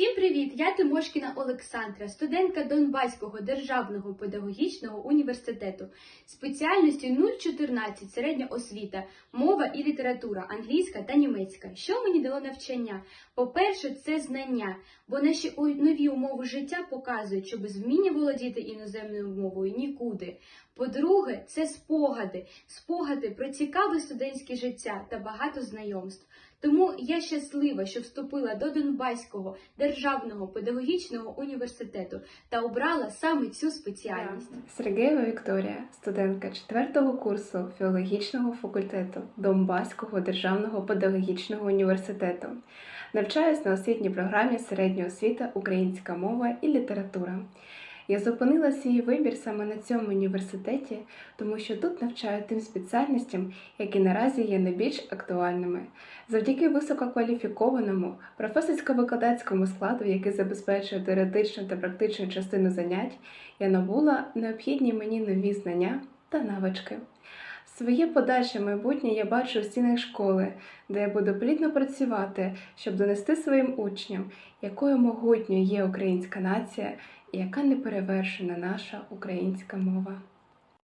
Всім привіт! Я Тимошкіна Олександра, студентка Донбаського державного педагогічного університету, спеціальністю 014 середня освіта, мова і література, англійська та німецька. Що мені дало навчання? По-перше, це знання, бо наші нові умови життя показують, що без вміння володіти іноземною мовою нікуди. По-друге, це спогади, спогади про цікаве студентське життя та багато знайомств. Тому я щаслива, що вступила до Донбаського державного педагогічного університету та обрала саме цю спеціальність. Сергієва Вікторія, студентка 4 курсу філологічного факультету Донбаського державного педагогічного університету. Навчаюсь на освітній програмі середня освіта, українська мова і література. Я зупинила свій вибір саме на цьому університеті, тому що тут навчають тим спеціальностям, які наразі є найбільш актуальними. Завдяки висококваліфікованому професорсько-викладацькому складу, який забезпечує теоретичну та практичну частину занять, я набула необхідні мені нові знання та навички. Своє подальше майбутнє я бачу в стінах школи, де я буду плідно працювати, щоб донести своїм учням, якою могутньою є українська нація і яка неперевершена наша українська мова.